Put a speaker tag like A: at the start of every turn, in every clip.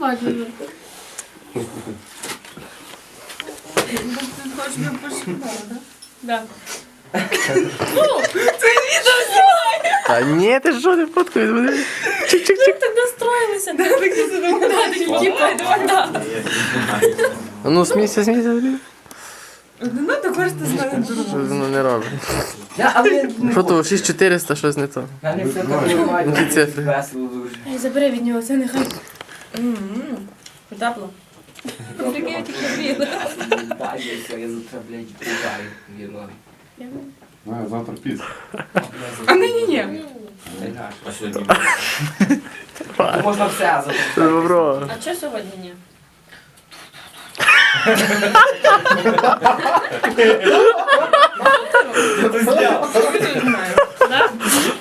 A: бачу. Ти хочеш мене пошкодувати, так? Да.
B: Та ні, ти що, не фоткай мене. Чик-чик-чик.
A: Так настроїлися. Да, так типа, давай, да.
B: А Ну, смійся, смійся, блін.
A: Ну, ти хочеш ти з мене
B: Що воно не робить?
C: Я, але не
B: Що то, 6400, щось не то.
C: Мене все так.
B: Ну.
C: Весело дуже.
A: Ей, забери від нього, це нехай. Тепло. Прикинь, тільки гріли.
C: Так, я все, я завтра, блядь, пугаю вірно.
D: А, завтра піс.
A: А ні, ні, ні.
E: А сьогодні
C: Можна все завтра.
B: Це добро.
A: А чого сьогодні ні?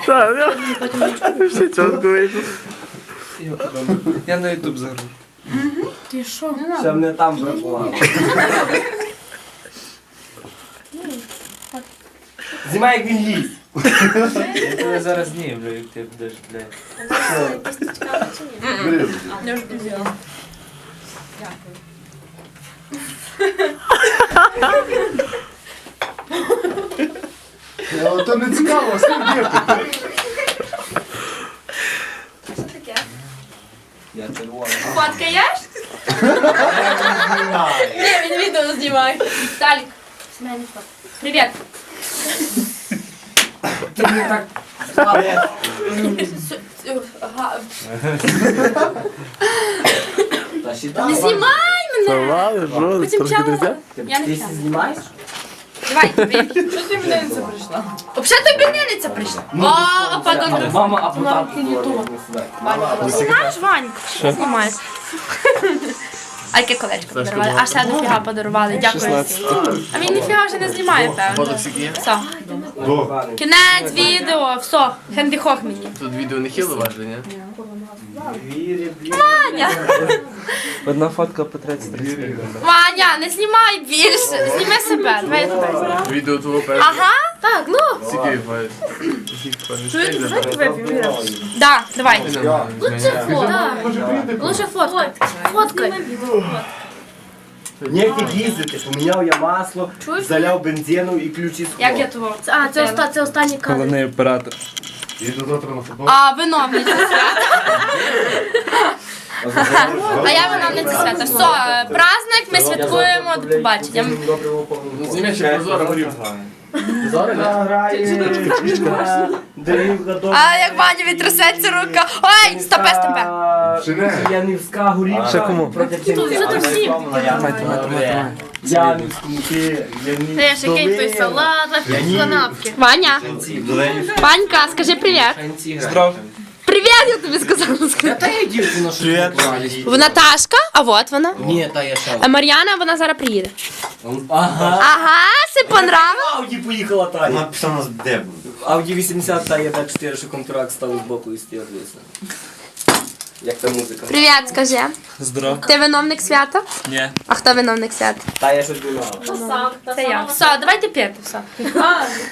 B: Так, я. Все чітко вийшло.
F: Я на ютуб загру.
A: Ти що?
C: Ще мене там бракувало. Знімай, як він ліз.
F: Я тебе зараз знімлю, як ти будеш, блядь.
D: Бери.
A: Я вже взяла.
D: Але то не цікаво, скільки
C: Я червоний.
A: Фоткаєш? Ні, він відео знімає. Талік. Сімейний фото. Привіт.
C: Ти мені так слабе. Та ще
A: Не
C: там.
A: знімай мене! Потім чого? Я не
C: Ти знімаєш?
A: Давай, тобі. Що ти мене прийшла? Взагалі тобі мельниця прийшла. О, а
C: А
A: потім...
C: Мама, а потім
A: то. Знаєш, Ванька, що знімаєш? А яке колечко подарували? Аж це дофіга подарували, дякую. А він ніфіга вже не знімає, певно. Все. Кінець відео, все, хенді хох мені.
B: Тут відео не хіло важливо, ні?
A: Ваня,
F: Одна фотка по 30 гривень.
A: Ваня, не знімай більше, зніми себе, давай я тебе.
B: Відео твого першого.
A: Ага, так, ну.
B: Скільки?
A: Да, давай.
B: Лучше
D: приїде?
A: Лучше фоткай. Фоткай.
C: Ніяк їздити, поміняв я масло,
A: Чуєш?
C: заляв бензину і ключі з
A: Як я того? А, це, оста, це останній кадр.
F: Головний оператор.
D: Їду завтра на футбол.
A: А, виновниця свята. А я виновниця свята. Все, праздник, ми святкуємо, до побачення.
B: Прозоро,
A: А як Ваня відтрясеться рука. Ой, стопе, стопе.
C: Янівська горівка.
F: Ще кому?
A: Вже тут всі.
C: Янівську муки.
A: Який той салат, канапки. Ваня, Ванька, скажи привіт.
F: Здрав.
A: Я тобі сказала. скажи.
C: Та є дівчина, що Привіт.
A: Вона Ташка, а от вона.
C: Ні, та я ще.
A: А Мар'яна, вона зараз приїде.
C: Ага.
A: Ага, си понравилось?
C: Ауді поїхала Таня.
E: Написано де.
C: Ауді 80 та є так 4, що контракт став з боку і стояв. Як та музика.
A: Привіт, скажи.
F: Здрав.
A: Ти виновник свята?
F: Ні.
A: А хто виновник свята?
C: Та я щось думала.
A: Це я. Все, давайте п'яти, все.